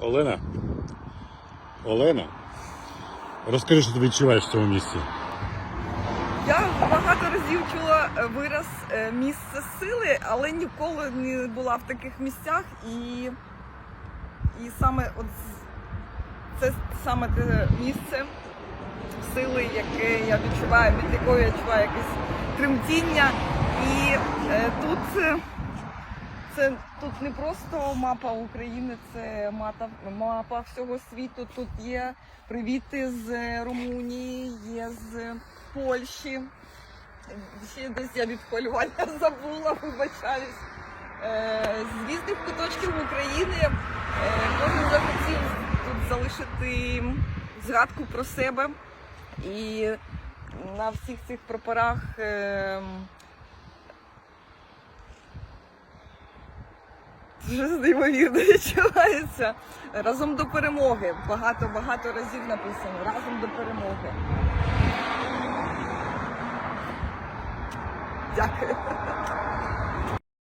Олена. Олена. Розкажи, що ти відчуваєш в цьому місці. Я багато разів чула е, вираз е, місце сили, але ніколи не була в таких місцях. І, і саме от це саме те місце сили, яке я відчуваю, від якої я відчуваю якесь тремтіння. І е, тут е, це тут не просто мапа України, це мапа, мапа всього світу. Тут є привіти з Румунії, є з Польщі. Ще десь я від хвилювання забула, вибачаюсь. Е, з різних куточків України е, кожен захотів тут залишити згадку про себе. І на всіх цих прапорах е, Дуже неймовірно відчувається. Разом до перемоги. Багато-багато разів написано. Разом до перемоги. Дякую.